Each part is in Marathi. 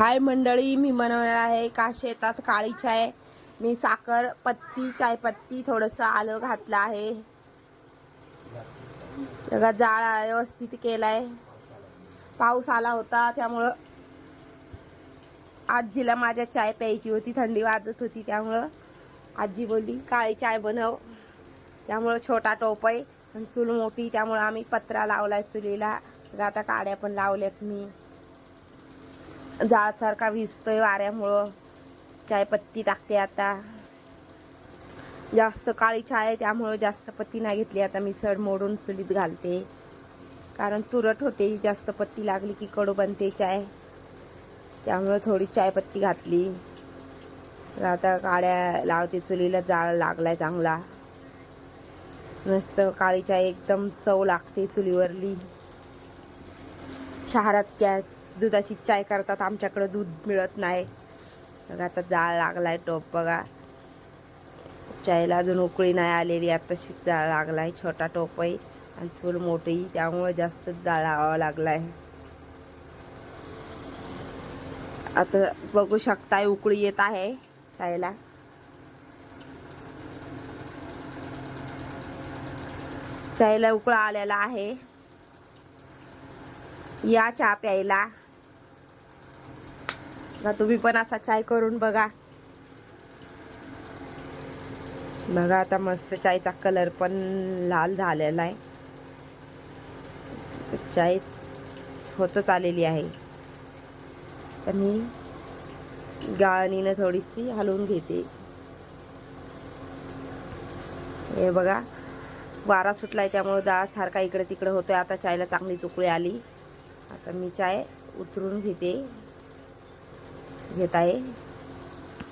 हाय मंडळी मी बनवणार आहे का शेतात काळी चाय. मी साखर पत्ती चाय पत्ती थोडंसं आलं घातलं आहे. सगळा जाळा व्यवस्थित केलाय. पाऊस आला होता त्यामुळं आजीला माझ्या चाय प्यायची होती थंडी वाजत होती त्यामुळं आजी बोलली काळी चाय बनव. त्यामुळं छोटा टोप आहे आणि चूल मोठी त्यामुळं आम्ही पत्रा लावलाय चुलीला. आता काड्या पण लावल्यात मी. जाळसारखा विजतोय वाऱ्यामुळं. चायपत्ती टाकते आता. जास्त काळी चाय आहे त्यामुळं जास्त पत्ती नाही घेतली आता मी. चढ मोडून चुलीत घालते. कारण तुरट होते जास्त पत्ती लागली की कडू बनते चाय. त्यामुळं थोडी चायपत्ती घातली. आता काळ्या लावते चुलीला जाळ लागलाय चांगला. मस्त काळी चाय एकदम चव लागते चुलीवरली. शहरात त्या दुधाची चाय करतात आमच्याकडं दूध मिळत नाही. बघा आता जाळ लागलाय टोप बघा. चायला अजून उकळी नाही आलेली आता शिक जाळ लागलाय छोटा टोप आहे आणि चूल मोठी त्यामुळे जास्त जाळ लावावा लागलाय. आता बघू शकताय उकळी येत आहे चायला. चायला उकळा आलेला आहे. या चहा प्यायला का तुम्ही पण असा चाय करून बघा. बघा आता मस्त चायचा कलर पण लाल झालेला आहे. चाय होतच आलेली आहे. तर मी गाळणीनं थोडीशी हलवून घेते. हे बघा वारा सुटला आहे त्यामुळं डाळ सारखा इकडं तिकडं होतोय. आता चायला चांगली तुकडी आली. आता मी चाय उतरून घेते. घेत आहे.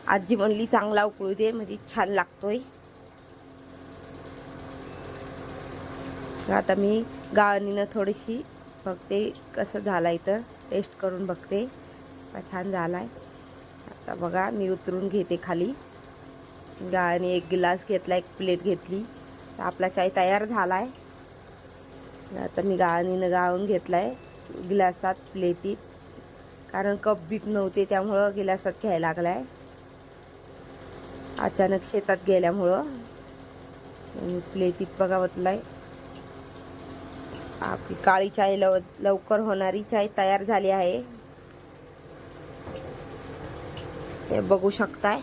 आजी म्हणली चांगला उकळू दे म्हणजे छान लागतोय. आता मी गाळणीनं थोडीशी बघते कसं झालं तर टेस्ट करून बघते. का छान झाला आहे आता बघा मी उतरून घेते खाली. गाळणी एक गिलास घेतला एक प्लेट घेतली. तर आपला चाय तयार झाला आहे आता मी गाळणीनं गाळून घेतला आहे गिलासात प्लेटीत. कारण कप बीप नव्हते त्यामुळं गिलासात घ्यायला लागला आहे अचानक शेतात गेल्यामुळं. प्लेटीत बघा आहे आपली काळी चाय लव लवकर होणारी चाय तयार झाली आहे. ते बघू शकताय.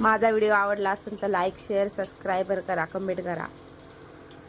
माझा व्हिडिओ आवडला असेल तर लाईक शेअर सबस्क्राईबर करा कमेंट करा.